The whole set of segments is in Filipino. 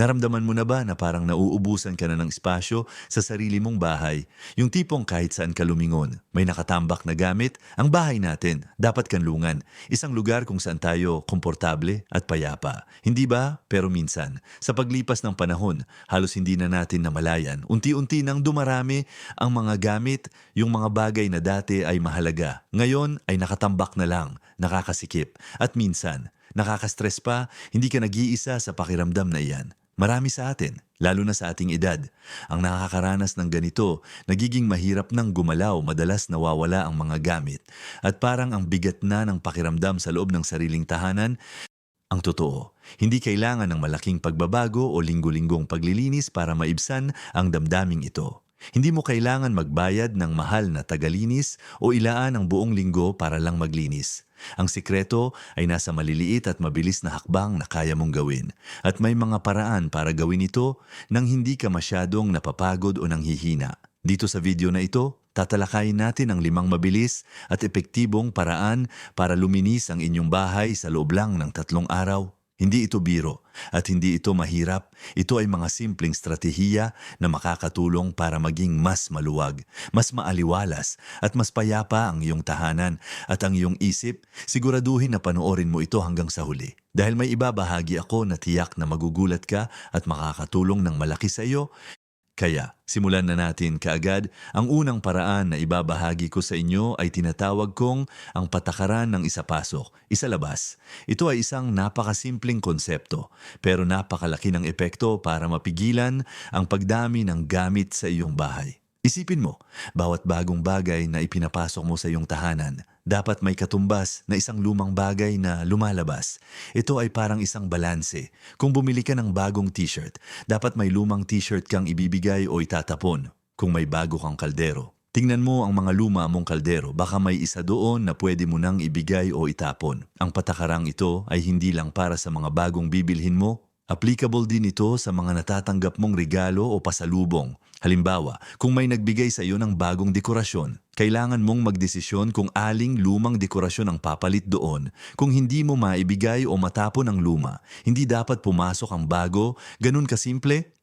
Naramdaman mo na ba na parang nauubusan ka na ng espasyo sa sarili mong bahay? Yung tipong kahit saan ka lumingon, may nakatambak na gamit, ang bahay natin, dapat kanlungan. Isang lugar kung saan tayo komportable at payapa. Hindi ba? Pero minsan, sa paglipas ng panahon, halos hindi na natin namalayan. Unti-unti nang dumarami ang mga gamit, yung mga bagay na dati ay mahalaga. Ngayon ay nakatambak na lang, nakakasikip. At minsan, nakaka-stress pa, hindi ka nag-iisa sa pakiramdam na iyan. Marami sa atin, lalo na sa ating edad, ang nakakaranas ng ganito, nagiging mahirap nang gumalaw, madalas nawawala ang mga gamit, at parang ang bigat na ng pakiramdam sa loob ng sariling tahanan, ang totoo, hindi kailangan ng malaking pagbabago o linggo-linggong paglilinis para maibsan ang damdaming ito. Hindi mo kailangan magbayad ng mahal na tagalinis o ilaan ang buong linggo para lang maglinis. Ang sikreto ay nasa maliliit at mabilis na hakbang na kaya mong gawin. At may mga paraan para gawin ito nang hindi ka masyadong napapagod o nanghihina. Dito sa video na ito, tatalakayin natin ang limang mabilis at epektibong paraan para luminis ang inyong bahay sa loob lang ng tatlong araw. Hindi ito biro at hindi ito mahirap. Ito ay mga simpleng strategiya na makakatulong para maging mas maluwag, mas maaliwalas at mas payapa ang iyong tahanan at ang iyong isip. Siguraduhin na panoorin mo ito hanggang sa huli. Dahil may ibabahagi ako na tiyak na magugulat ka at makakatulong ng malaki sa iyo kaya, simulan na natin kaagad. Ang unang paraan na ibabahagi ko sa inyo ay tinatawag kong ang patakaran ng isa pasok, isa labas. Ito ay isang napakasimpleng konsepto, pero napakalaki ng epekto para mapigilan ang pagdami ng gamit sa iyong bahay. Isipin mo, bawat bagong bagay na ipinapasok mo sa iyong tahanan, dapat may katumbas na isang lumang bagay na lumalabas. Ito ay parang isang balanse. Kung bumili ka ng bagong t-shirt, dapat may lumang t-shirt kang ibibigay o itatapon. Kung may bago kang kaldero, tingnan mo ang mga luma mong kaldero. Baka may isa doon na pwede mo nang ibigay o itapon. Ang patakarang ito ay hindi lang para sa mga bagong bibilhin mo, Applicable din ito sa mga natatanggap mong regalo o pasalubong. Halimbawa, kung may nagbigay sa iyo ng bagong dekorasyon, kailangan mong magdesisyon kung aling lumang dekorasyon ang papalit doon. Kung hindi mo maibigay o matapon ang luma, hindi dapat pumasok ang bago, ganun kasimple?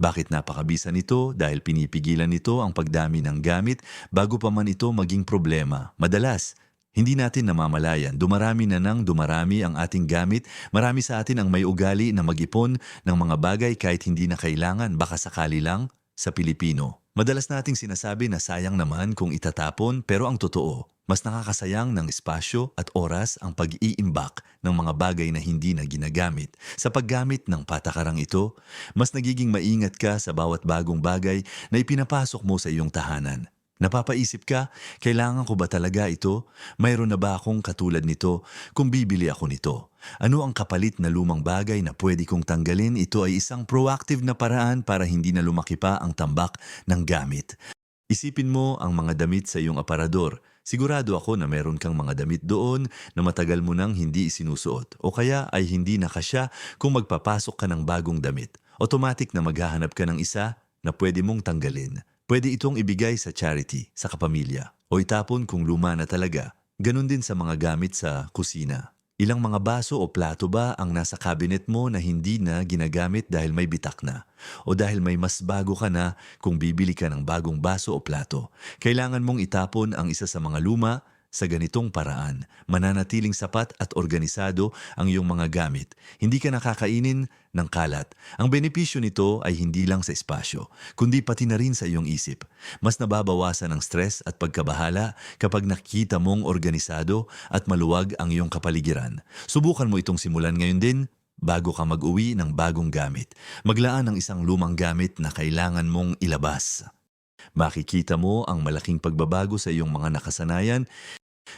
Bakit napakabisa nito? Dahil pinipigilan nito ang pagdami ng gamit bago pa man ito maging problema. Madalas, hindi natin namamalayan, dumarami na nang dumarami ang ating gamit, marami sa atin ang may ugali na mag-ipon ng mga bagay kahit hindi na kailangan, baka sakali lang sa Pilipino. Madalas nating sinasabi na sayang naman kung itatapon pero ang totoo, mas nakakasayang ng espasyo at oras ang pag-iimbak ng mga bagay na hindi na ginagamit. Sa paggamit ng patakarang ito, mas nagiging maingat ka sa bawat bagong bagay na ipinapasok mo sa iyong tahanan. Napapaisip ka, kailangan ko ba talaga ito? Mayroon na ba akong katulad nito? Kung bibili ako nito, ano ang kapalit na lumang bagay na pwede kong tanggalin? Ito ay isang proactive na paraan para hindi na lumaki pa ang tambak ng gamit. Isipin mo ang mga damit sa iyong aparador. Sigurado ako na meron kang mga damit doon na matagal mo nang hindi isinusuot o kaya ay hindi nakasya kung magpapasok ka ng bagong damit. Automatic na maghahanap ka ng isa na pwede mong tanggalin. Pwede itong ibigay sa charity, sa kapamilya, o itapon kung luma na talaga. Ganon din sa mga gamit sa kusina. Ilang mga baso o plato ba ang nasa cabinet mo na hindi na ginagamit dahil may bitak na? O dahil may mas bago ka na kung bibili ka ng bagong baso o plato? Kailangan mong itapon ang isa sa mga luma sa ganitong paraan, mananatiling sapat at organisado ang iyong mga gamit. Hindi ka nakakainin ng kalat. Ang benepisyo nito ay hindi lang sa espasyo, kundi pati na rin sa iyong isip. Mas nababawasan ang stress at pagkabahala kapag nakikita mong organisado at maluwag ang iyong kapaligiran. Subukan mo itong simulan ngayon din bago ka mag-uwi ng bagong gamit. Maglaan ng isang lumang gamit na kailangan mong ilabas. Makikita mo ang malaking pagbabago sa iyong mga nakasanayan.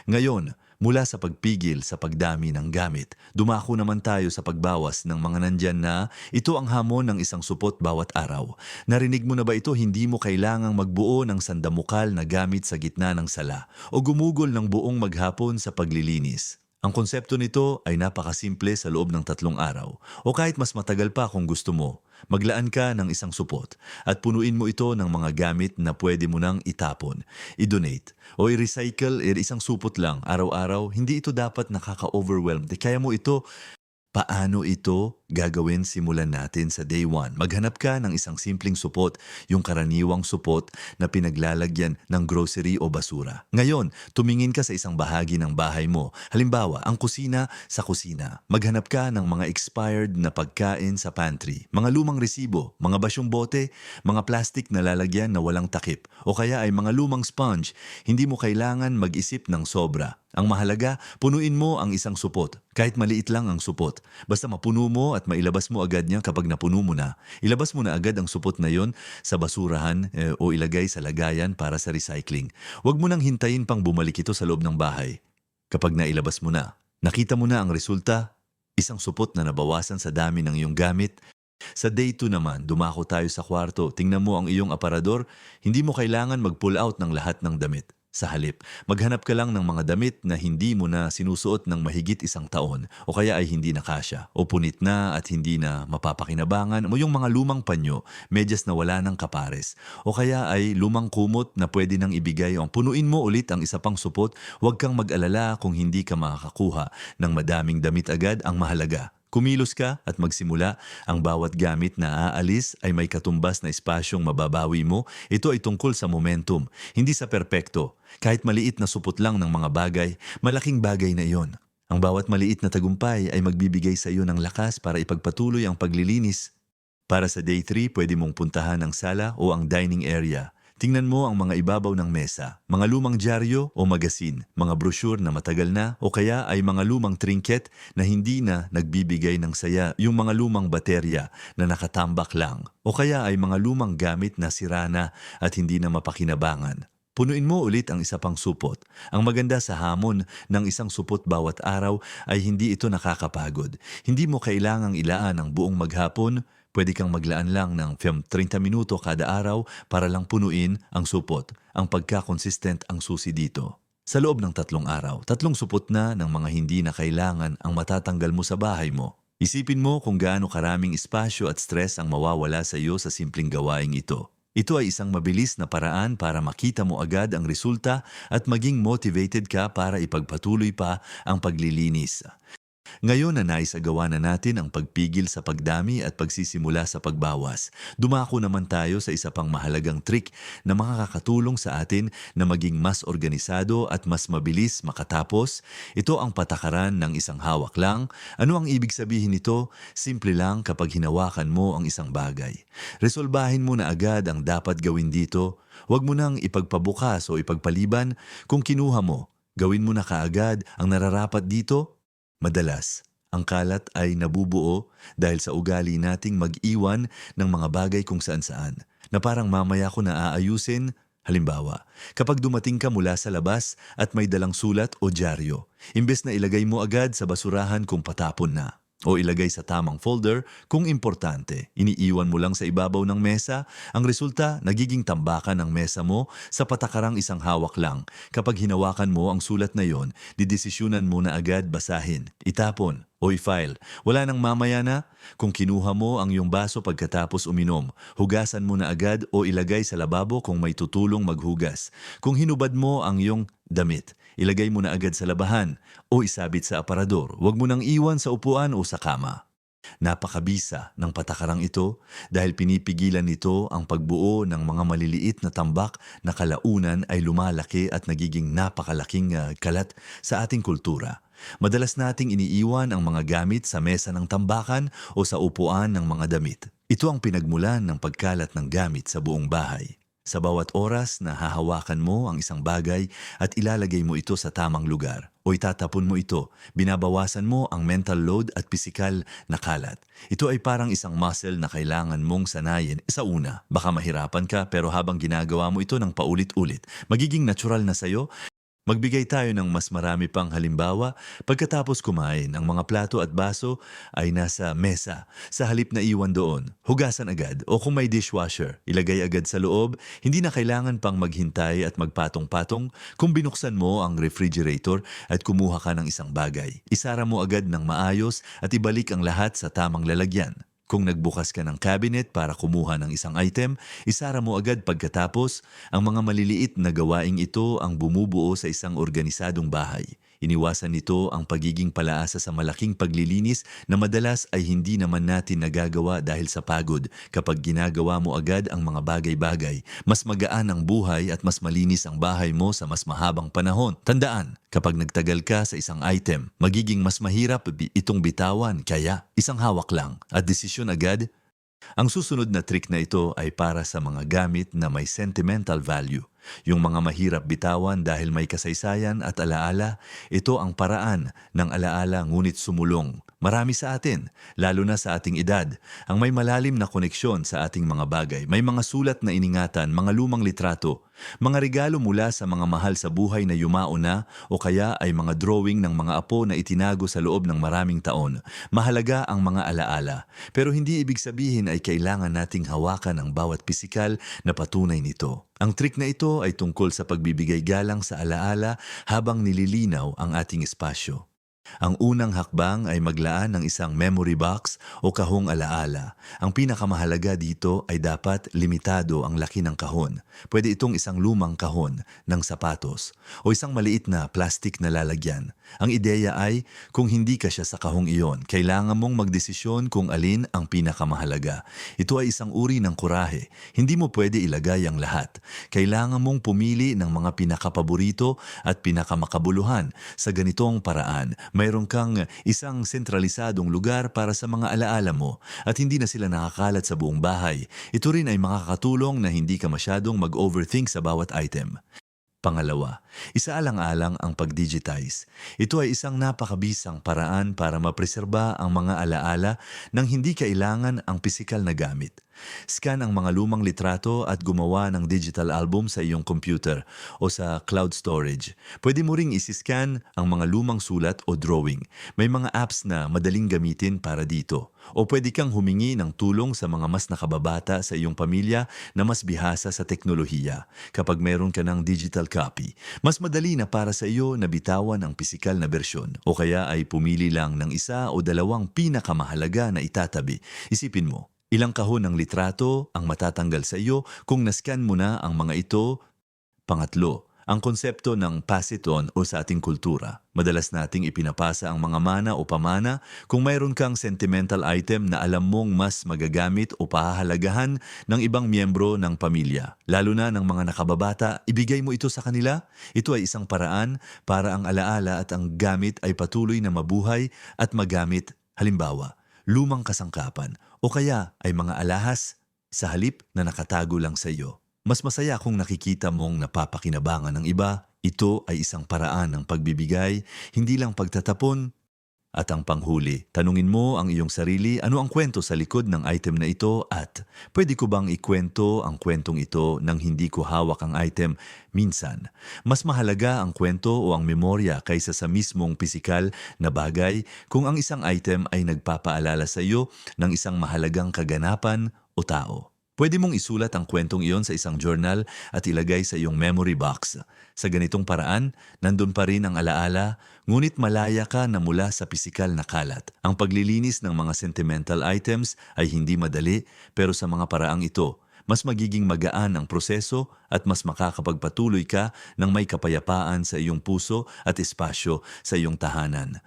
Ngayon, mula sa pagpigil sa pagdami ng gamit, dumako naman tayo sa pagbawas ng mga nandyan na ito ang hamon ng isang supot bawat araw. Narinig mo na ba ito hindi mo kailangang magbuo ng sandamukal na gamit sa gitna ng sala o gumugol ng buong maghapon sa paglilinis. Ang konsepto nito ay napakasimple sa loob ng tatlong araw o kahit mas matagal pa kung gusto mo. Maglaan ka ng isang supot at punuin mo ito ng mga gamit na pwede mo nang itapon, i-donate o i-recycle, eh, isang supot lang araw-araw. Hindi ito dapat nakaka-overwhelm. Kaya mo ito, paano ito gagawin simulan natin sa day 1. Maghanap ka ng isang simpleng supot, yung karaniwang supot na pinaglalagyan ng grocery o basura. Ngayon, tumingin ka sa isang bahagi ng bahay mo. Halimbawa, ang kusina sa kusina. Maghanap ka ng mga expired na pagkain sa pantry, mga lumang resibo, mga basyong bote, mga plastic na lalagyan na walang takip, o kaya ay mga lumang sponge. Hindi mo kailangan mag-isip ng sobra. Ang mahalaga, punuin mo ang isang supot. Kahit maliit lang ang supot. Basta mapuno mo mailabas mo agad niya kapag napuno mo na. Ilabas mo na agad ang supot na yon sa basurahan eh, o ilagay sa lagayan para sa recycling. Huwag mo nang hintayin pang bumalik ito sa loob ng bahay. Kapag nailabas mo na, nakita mo na ang resulta, isang supot na nabawasan sa dami ng iyong gamit. Sa day 2 naman, dumako tayo sa kwarto, tingnan mo ang iyong aparador, hindi mo kailangan mag-pull out ng lahat ng damit. Sa halip, maghanap ka lang ng mga damit na hindi mo na sinusuot ng mahigit isang taon o kaya ay hindi na kasya o punit na at hindi na mapapakinabangan o yung mga lumang panyo, medyas na wala ng kapares o kaya ay lumang kumot na pwede nang ibigay o punuin mo ulit ang isa pang supot, huwag kang mag-alala kung hindi ka makakakuha ng madaming damit agad ang mahalaga. Kumilos ka at magsimula, ang bawat gamit na aalis ay may katumbas na espasyong mababawi mo. Ito ay tungkol sa momentum, hindi sa perpekto. Kahit maliit na supot lang ng mga bagay, malaking bagay na iyon. Ang bawat maliit na tagumpay ay magbibigay sa iyo ng lakas para ipagpatuloy ang paglilinis. Para sa day 3, pwede mong puntahan ang sala o ang dining area. Tingnan mo ang mga ibabaw ng mesa, mga lumang dyaryo o magasin, mga brochure na matagal na o kaya ay mga lumang trinket na hindi na nagbibigay ng saya, yung mga lumang baterya na nakatambak lang o kaya ay mga lumang gamit na sira na at hindi na mapakinabangan. Punuin mo ulit ang isa pang supot. Ang maganda sa hamon ng isang supot bawat araw ay hindi ito nakakapagod. Hindi mo kailangang ilaan ang buong maghapon, pwede kang maglaan lang ng 30 minuto kada araw para lang punuin ang supot. Ang pagka-consistent ang susi dito. Sa loob ng tatlong araw, tatlong supot na ng mga hindi na kailangan ang matatanggal mo sa bahay mo. Isipin mo kung gaano karaming espasyo at stress ang mawawala sa iyo sa simpleng gawaing ito. Ito ay isang mabilis na paraan para makita mo agad ang resulta at maging motivated ka para ipagpatuloy pa ang paglilinis. Ngayon na naisagawa na natin ang pagpigil sa pagdami at pagsisimula sa pagbawas, dumako naman tayo sa isa pang mahalagang trick na makakatulong sa atin na maging mas organisado at mas mabilis makatapos. Ito ang patakaran ng isang hawak lang. Ano ang ibig sabihin nito? Simple lang kapag hinawakan mo ang isang bagay. Resolbahin mo na agad ang dapat gawin dito. Huwag mo nang ipagpabukas o ipagpaliban. Kung kinuha mo, gawin mo na kaagad ang nararapat dito Madalas, ang kalat ay nabubuo dahil sa ugali nating mag-iwan ng mga bagay kung saan-saan na parang mamaya ko na aayusin. Halimbawa, kapag dumating ka mula sa labas at may dalang sulat o dyaryo, imbes na ilagay mo agad sa basurahan kung patapon na o ilagay sa tamang folder kung importante. Iniiwan mo lang sa ibabaw ng mesa, ang resulta nagiging tambakan ng mesa mo sa patakarang isang hawak lang. Kapag hinawakan mo ang sulat na yon, didesisyunan mo na agad basahin, itapon o i-file. Wala nang mamaya na. Kung kinuha mo ang iyong baso pagkatapos uminom, hugasan mo na agad o ilagay sa lababo kung may tutulong maghugas. Kung hinubad mo ang iyong damit, ilagay mo na agad sa labahan o isabit sa aparador. Huwag mo nang iwan sa upuan o sa kama. Napakabisa ng patakarang ito dahil pinipigilan nito ang pagbuo ng mga maliliit na tambak na kalaunan ay lumalaki at nagiging napakalaking uh, kalat sa ating kultura. Madalas nating iniiwan ang mga gamit sa mesa ng tambakan o sa upuan ng mga damit. Ito ang pinagmulan ng pagkalat ng gamit sa buong bahay. Sa bawat oras na hahawakan mo ang isang bagay at ilalagay mo ito sa tamang lugar o itatapon mo ito, binabawasan mo ang mental load at pisikal na kalat. Ito ay parang isang muscle na kailangan mong sanayin. Sa una, baka mahirapan ka pero habang ginagawa mo ito ng paulit-ulit, magiging natural na sa'yo Magbigay tayo ng mas marami pang halimbawa pagkatapos kumain ang mga plato at baso ay nasa mesa sa halip na iwan doon. Hugasan agad o kung may dishwasher, ilagay agad sa loob. Hindi na kailangan pang maghintay at magpatong-patong kung binuksan mo ang refrigerator at kumuha ka ng isang bagay. Isara mo agad ng maayos at ibalik ang lahat sa tamang lalagyan. Kung nagbukas ka ng cabinet para kumuha ng isang item, isara mo agad pagkatapos ang mga maliliit na gawaing ito ang bumubuo sa isang organisadong bahay. Iniwasan nito ang pagiging palaasa sa malaking paglilinis na madalas ay hindi naman natin nagagawa dahil sa pagod. Kapag ginagawa mo agad ang mga bagay-bagay, mas magaan ang buhay at mas malinis ang bahay mo sa mas mahabang panahon. Tandaan, kapag nagtagal ka sa isang item, magiging mas mahirap itong bitawan kaya isang hawak lang at desisyon agad ang susunod na trick na ito ay para sa mga gamit na may sentimental value. Yung mga mahirap bitawan dahil may kasaysayan at alaala, ito ang paraan ng alaala ngunit sumulong. Marami sa atin, lalo na sa ating edad, ang may malalim na koneksyon sa ating mga bagay. May mga sulat na iningatan, mga lumang litrato, mga regalo mula sa mga mahal sa buhay na yumao na o kaya ay mga drawing ng mga apo na itinago sa loob ng maraming taon. Mahalaga ang mga alaala, pero hindi ibig sabihin ay kailangan nating hawakan ang bawat pisikal na patunay nito. Ang trick na ito ay tungkol sa pagbibigay galang sa alaala habang nililinaw ang ating espasyo. Ang unang hakbang ay maglaan ng isang memory box o kahong alaala. Ang pinakamahalaga dito ay dapat limitado ang laki ng kahon. Pwede itong isang lumang kahon ng sapatos o isang maliit na plastic na lalagyan. Ang ideya ay kung hindi ka siya sa kahong iyon, kailangan mong magdesisyon kung alin ang pinakamahalaga. Ito ay isang uri ng kurahe. Hindi mo pwede ilagay ang lahat. Kailangan mong pumili ng mga pinakapaborito at pinakamakabuluhan sa ganitong paraan mayroon kang isang sentralisadong lugar para sa mga alaala mo at hindi na sila nakakalat sa buong bahay. Ito rin ay makakatulong na hindi ka masyadong mag-overthink sa bawat item. Pangalawa, isaalang-alang ang pag-digitize. Ito ay isang napakabisang paraan para mapreserba ang mga alaala nang hindi kailangan ang pisikal na gamit. Scan ang mga lumang litrato at gumawa ng digital album sa iyong computer o sa cloud storage. Pwede mo ring isiscan ang mga lumang sulat o drawing. May mga apps na madaling gamitin para dito. O pwede kang humingi ng tulong sa mga mas nakababata sa iyong pamilya na mas bihasa sa teknolohiya. Kapag meron ka ng digital copy, mas madali na para sa iyo na bitawan ang pisikal na bersyon. O kaya ay pumili lang ng isa o dalawang pinakamahalaga na itatabi. Isipin mo, Ilang kahon ng litrato ang matatanggal sa iyo kung nascan mo na ang mga ito. Pangatlo, ang konsepto ng pass it on o sa ating kultura. Madalas nating ipinapasa ang mga mana o pamana kung mayroon kang sentimental item na alam mong mas magagamit o pahahalagahan ng ibang miyembro ng pamilya. Lalo na ng mga nakababata, ibigay mo ito sa kanila. Ito ay isang paraan para ang alaala at ang gamit ay patuloy na mabuhay at magamit. Halimbawa, lumang kasangkapan o kaya ay mga alahas sa halip na nakatago lang sa iyo. Mas masaya kung nakikita mong napapakinabangan ng iba. Ito ay isang paraan ng pagbibigay, hindi lang pagtatapon. At ang panghuli, tanungin mo ang iyong sarili ano ang kwento sa likod ng item na ito at pwede ko bang ikwento ang kwentong ito nang hindi ko hawak ang item minsan. Mas mahalaga ang kwento o ang memorya kaysa sa mismong pisikal na bagay kung ang isang item ay nagpapaalala sa iyo ng isang mahalagang kaganapan o tao. Pwede mong isulat ang kwentong iyon sa isang journal at ilagay sa iyong memory box. Sa ganitong paraan, nandun pa rin ang alaala, ngunit malaya ka na mula sa pisikal na kalat. Ang paglilinis ng mga sentimental items ay hindi madali, pero sa mga paraang ito, mas magiging magaan ang proseso at mas makakapagpatuloy ka ng may kapayapaan sa iyong puso at espasyo sa iyong tahanan.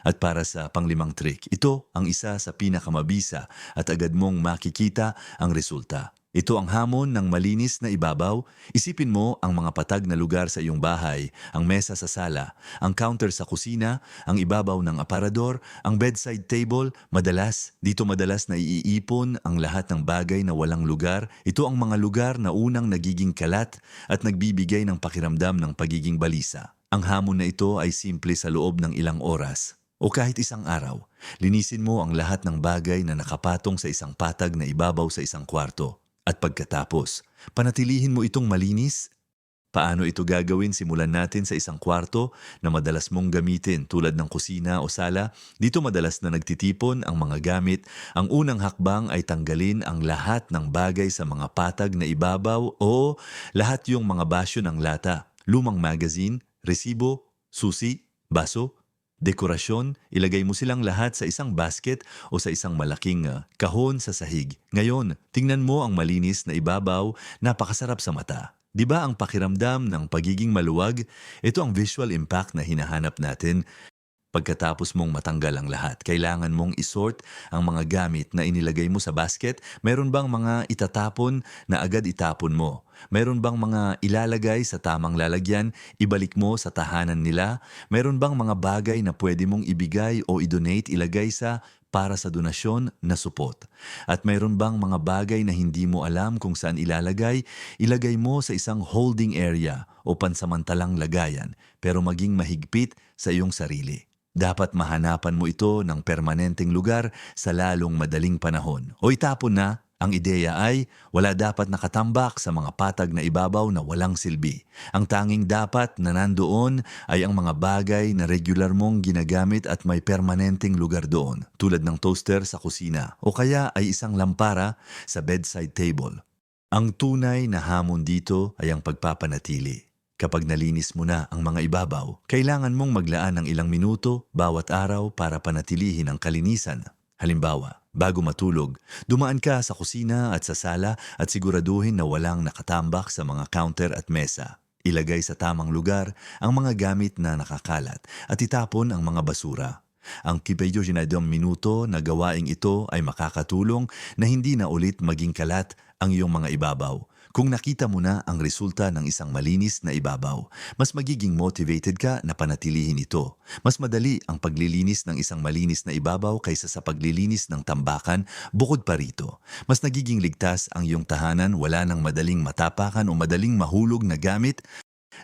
At para sa panglimang trick, ito ang isa sa pinakamabisa at agad mong makikita ang resulta. Ito ang hamon ng malinis na ibabaw. Isipin mo ang mga patag na lugar sa iyong bahay, ang mesa sa sala, ang counter sa kusina, ang ibabaw ng aparador, ang bedside table. Madalas, dito madalas na iipon ang lahat ng bagay na walang lugar. Ito ang mga lugar na unang nagiging kalat at nagbibigay ng pakiramdam ng pagiging balisa. Ang hamon na ito ay simple sa loob ng ilang oras o kahit isang araw, linisin mo ang lahat ng bagay na nakapatong sa isang patag na ibabaw sa isang kwarto. At pagkatapos, panatilihin mo itong malinis. Paano ito gagawin simulan natin sa isang kwarto na madalas mong gamitin tulad ng kusina o sala? Dito madalas na nagtitipon ang mga gamit. Ang unang hakbang ay tanggalin ang lahat ng bagay sa mga patag na ibabaw o lahat yung mga basyo ng lata, lumang magazine, resibo, susi, baso, dekorasyon, ilagay mo silang lahat sa isang basket o sa isang malaking ah, kahon sa sahig. Ngayon, tingnan mo ang malinis na ibabaw, napakasarap sa mata. Di ba ang pakiramdam ng pagiging maluwag? Ito ang visual impact na hinahanap natin Pagkatapos mong matanggal ang lahat, kailangan mong isort ang mga gamit na inilagay mo sa basket. Meron bang mga itatapon na agad itapon mo? Meron bang mga ilalagay sa tamang lalagyan, ibalik mo sa tahanan nila? Meron bang mga bagay na pwede mong ibigay o i-donate, ilagay sa para sa donasyon na supot? At mayroon bang mga bagay na hindi mo alam kung saan ilalagay, ilagay mo sa isang holding area o pansamantalang lagayan, pero maging mahigpit sa iyong sarili. Dapat mahanapan mo ito ng permanenteng lugar sa lalong madaling panahon. O itapon na, ang ideya ay wala dapat nakatambak sa mga patag na ibabaw na walang silbi. Ang tanging dapat na nandoon ay ang mga bagay na regular mong ginagamit at may permanenteng lugar doon, tulad ng toaster sa kusina o kaya ay isang lampara sa bedside table. Ang tunay na hamon dito ay ang pagpapanatili. Kapag nalinis mo na ang mga ibabaw, kailangan mong maglaan ng ilang minuto bawat araw para panatilihin ang kalinisan. Halimbawa, bago matulog, dumaan ka sa kusina at sa sala at siguraduhin na walang nakatambak sa mga counter at mesa. Ilagay sa tamang lugar ang mga gamit na nakakalat at itapon ang mga basura. Ang kipeyo ginadong minuto na gawaing ito ay makakatulong na hindi na ulit maging kalat ang iyong mga ibabaw. Kung nakita mo na ang resulta ng isang malinis na ibabaw, mas magiging motivated ka na panatilihin ito. Mas madali ang paglilinis ng isang malinis na ibabaw kaysa sa paglilinis ng tambakan bukod pa rito. Mas nagiging ligtas ang iyong tahanan, wala nang madaling matapakan o madaling mahulog na gamit.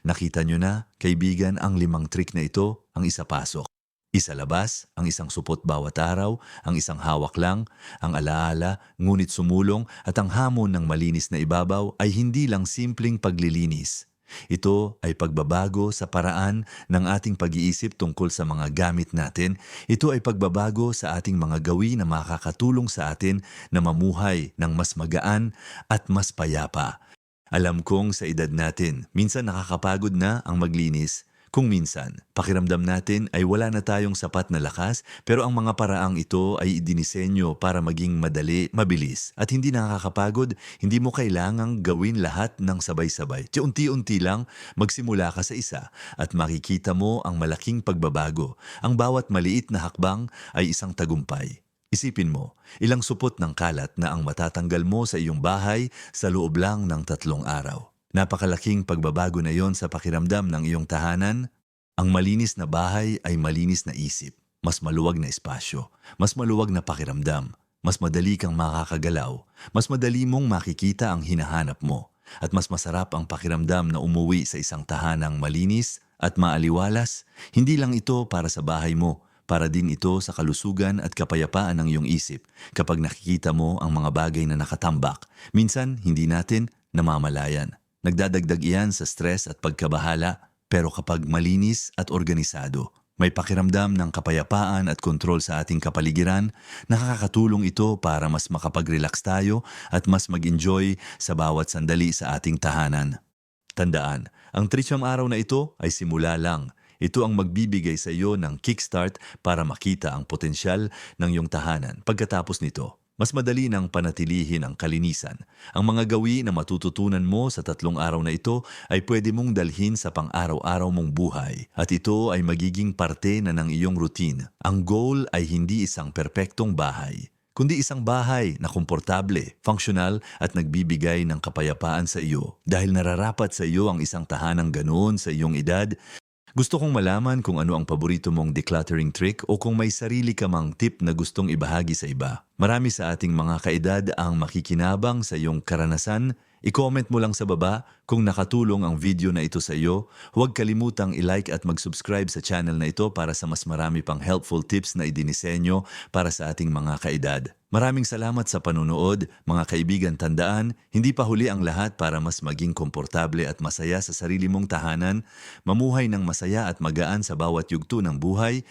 Nakita nyo na, kaibigan, ang limang trick na ito ang isa pasok. Isa labas, ang isang supot bawat araw, ang isang hawak lang, ang alaala, ngunit sumulong at ang hamon ng malinis na ibabaw ay hindi lang simpleng paglilinis. Ito ay pagbabago sa paraan ng ating pag-iisip tungkol sa mga gamit natin. Ito ay pagbabago sa ating mga gawin na makakatulong sa atin na mamuhay ng mas magaan at mas payapa. Alam kong sa edad natin, minsan nakakapagod na ang maglinis. Kung minsan, pakiramdam natin ay wala na tayong sapat na lakas pero ang mga paraang ito ay idinisenyo para maging madali, mabilis at hindi nakakapagod, hindi mo kailangang gawin lahat ng sabay-sabay. Unti-unti lang, magsimula ka sa isa at makikita mo ang malaking pagbabago. Ang bawat maliit na hakbang ay isang tagumpay. Isipin mo, ilang supot ng kalat na ang matatanggal mo sa iyong bahay sa loob lang ng tatlong araw. Napakalaking pagbabago na yon sa pakiramdam ng iyong tahanan. Ang malinis na bahay ay malinis na isip, mas maluwag na espasyo, mas maluwag na pakiramdam, mas madali kang makakagalaw, mas madali mong makikita ang hinahanap mo, at mas masarap ang pakiramdam na umuwi sa isang tahanang malinis at maaliwalas. Hindi lang ito para sa bahay mo, para din ito sa kalusugan at kapayapaan ng iyong isip kapag nakikita mo ang mga bagay na nakatambak. Minsan, hindi natin namamalayan. Nagdadagdag iyan sa stress at pagkabahala, pero kapag malinis at organisado, may pakiramdam ng kapayapaan at kontrol sa ating kapaligiran, nakakatulong ito para mas makapag-relax tayo at mas mag-enjoy sa bawat sandali sa ating tahanan. Tandaan, ang trisyam araw na ito ay simula lang. Ito ang magbibigay sa iyo ng kickstart para makita ang potensyal ng iyong tahanan pagkatapos nito mas madali nang panatilihin ang kalinisan. Ang mga gawi na matututunan mo sa tatlong araw na ito ay pwede mong dalhin sa pang-araw-araw mong buhay at ito ay magiging parte na ng iyong routine. Ang goal ay hindi isang perpektong bahay, kundi isang bahay na komportable, functional at nagbibigay ng kapayapaan sa iyo. Dahil nararapat sa iyo ang isang tahanang ganoon sa iyong edad, gusto kong malaman kung ano ang paborito mong decluttering trick o kung may sarili ka mang tip na gustong ibahagi sa iba. Marami sa ating mga kaedad ang makikinabang sa iyong karanasan. I-comment mo lang sa baba kung nakatulong ang video na ito sa iyo. Huwag kalimutang i-like at mag-subscribe sa channel na ito para sa mas marami pang helpful tips na idinisenyo para sa ating mga kaedad. Maraming salamat sa panunood, mga kaibigan tandaan, hindi pa huli ang lahat para mas maging komportable at masaya sa sarili mong tahanan, mamuhay ng masaya at magaan sa bawat yugto ng buhay,